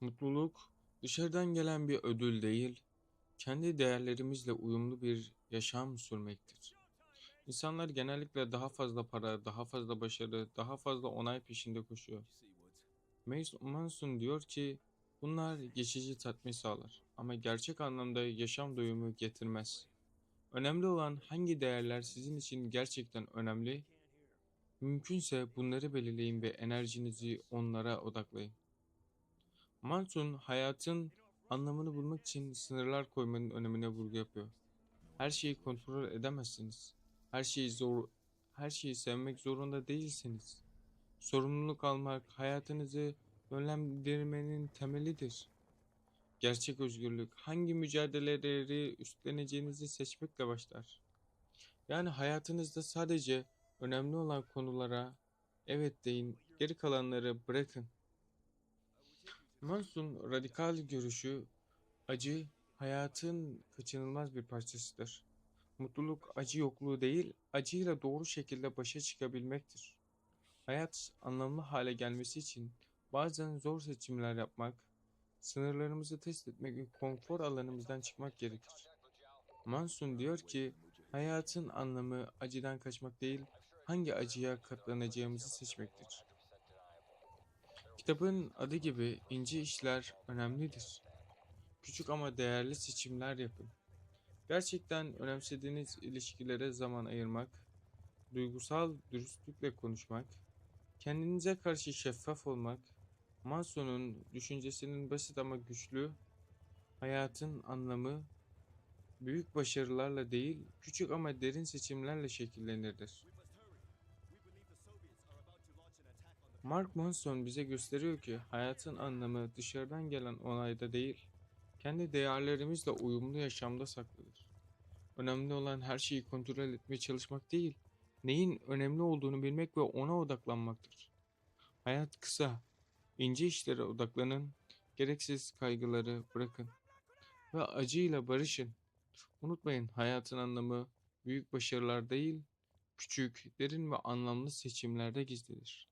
Mutluluk dışarıdan gelen bir ödül değil, kendi değerlerimizle uyumlu bir yaşam sürmektir. İnsanlar genellikle daha fazla para, daha fazla başarı, daha fazla onay peşinde koşuyor. Manson diyor ki bunlar geçici tatmin sağlar ama gerçek anlamda yaşam doyumu getirmez. Önemli olan hangi değerler sizin için gerçekten önemli? Mümkünse bunları belirleyin ve enerjinizi onlara odaklayın. Manson hayatın anlamını bulmak için sınırlar koymanın önemine vurgu yapıyor. Her şeyi kontrol edemezsiniz. Her şeyi zor her şeyi sevmek zorunda değilsiniz. Sorumluluk almak hayatınızı yönlendirmenin temelidir. Gerçek özgürlük hangi mücadeleleri üstleneceğinizi seçmekle başlar. Yani hayatınızda sadece önemli olan konulara evet deyin, geri kalanları bırakın. Manson radikal görüşü acı hayatın kaçınılmaz bir parçasıdır. Mutluluk acı yokluğu değil, acıyla doğru şekilde başa çıkabilmektir. Hayat anlamlı hale gelmesi için bazen zor seçimler yapmak, sınırlarımızı test etmek ve konfor alanımızdan çıkmak gerekir. Manson diyor ki, hayatın anlamı acıdan kaçmak değil, hangi acıya katlanacağımızı seçmektir. Kitabın adı gibi ince işler önemlidir. Küçük ama değerli seçimler yapın. Gerçekten önemsediğiniz ilişkilere zaman ayırmak, duygusal dürüstlükle konuşmak, kendinize karşı şeffaf olmak, Manson'un düşüncesinin basit ama güçlü, hayatın anlamı büyük başarılarla değil, küçük ama derin seçimlerle şekillenir. Mark Manson bize gösteriyor ki hayatın anlamı dışarıdan gelen onayda değil, kendi değerlerimizle uyumlu yaşamda saklıdır. Önemli olan her şeyi kontrol etmeye çalışmak değil, neyin önemli olduğunu bilmek ve ona odaklanmaktır. Hayat kısa, ince işlere odaklanın, gereksiz kaygıları bırakın ve acıyla barışın. Unutmayın hayatın anlamı büyük başarılar değil, küçük, derin ve anlamlı seçimlerde gizlidir.